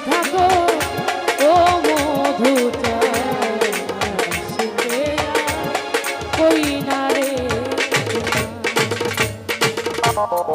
থাকো ও মধু আর কই না রে তোমার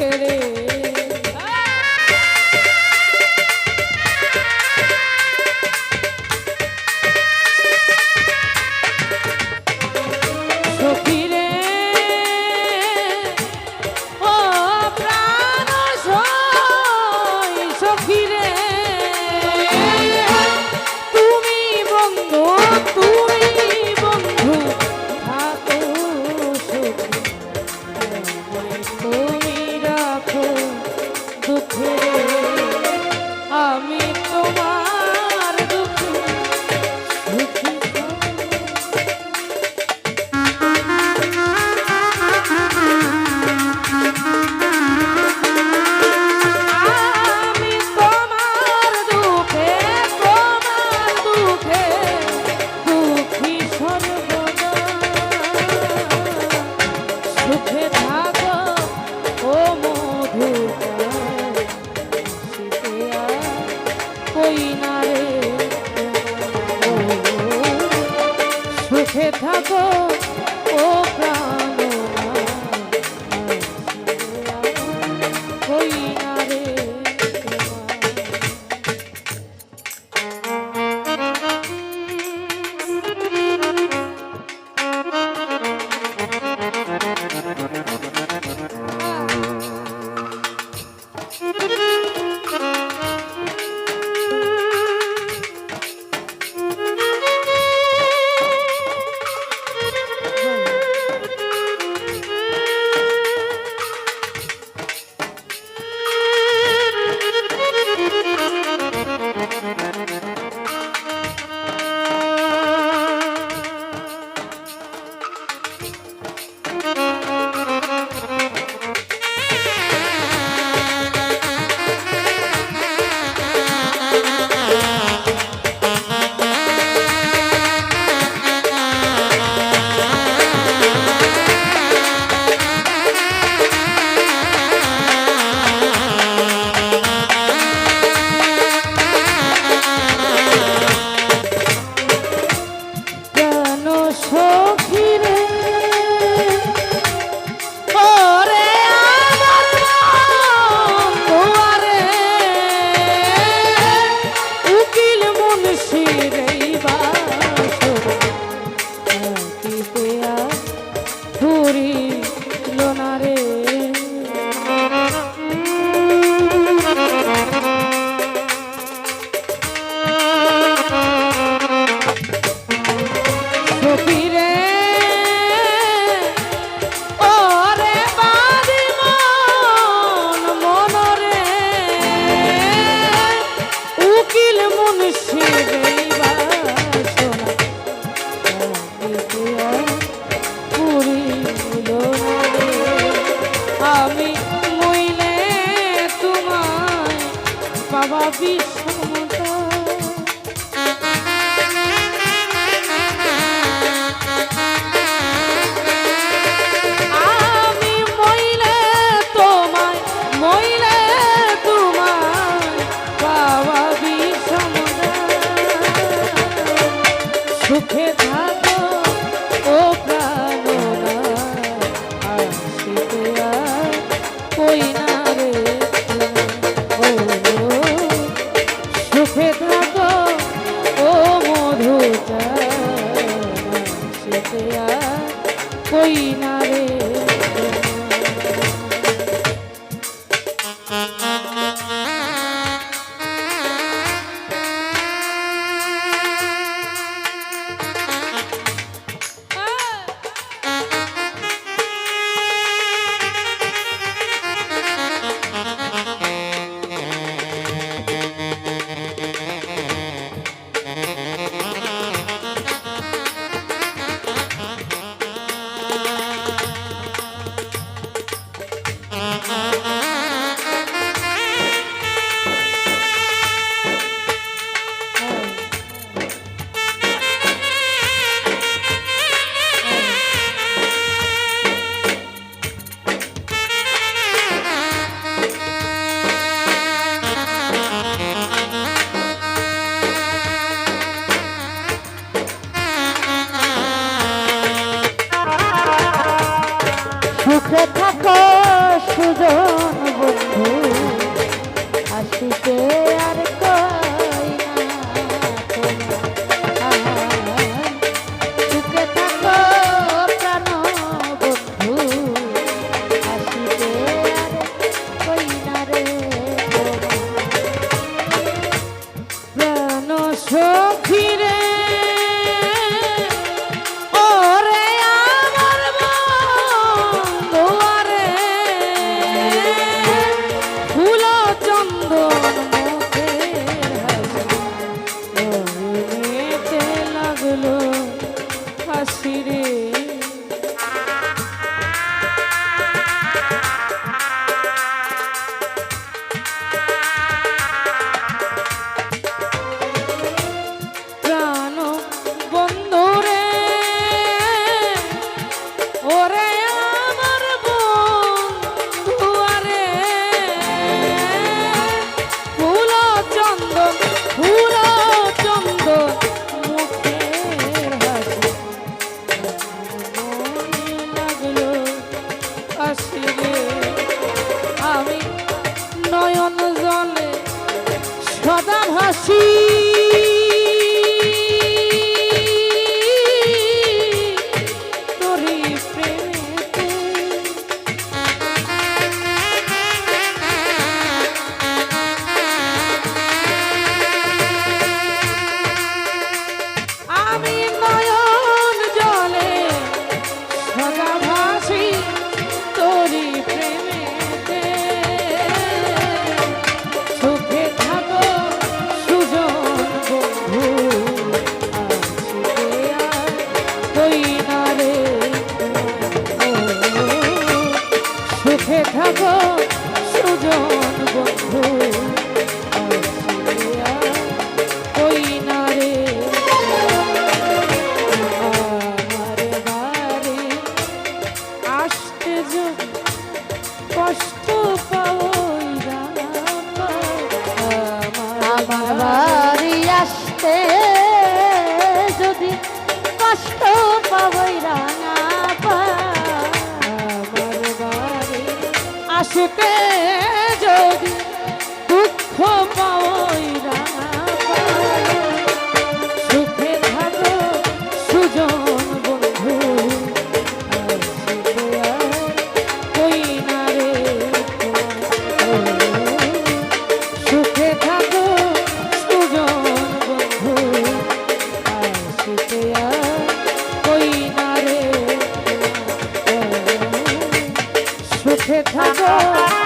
करे না রে। ছুটে যদি দুঃখ পাওই সুখে থাকো সুজন বন্ধু কই না রে সুখে থাকো সুজন বন্ধু সুখে কই না রে সুখে amor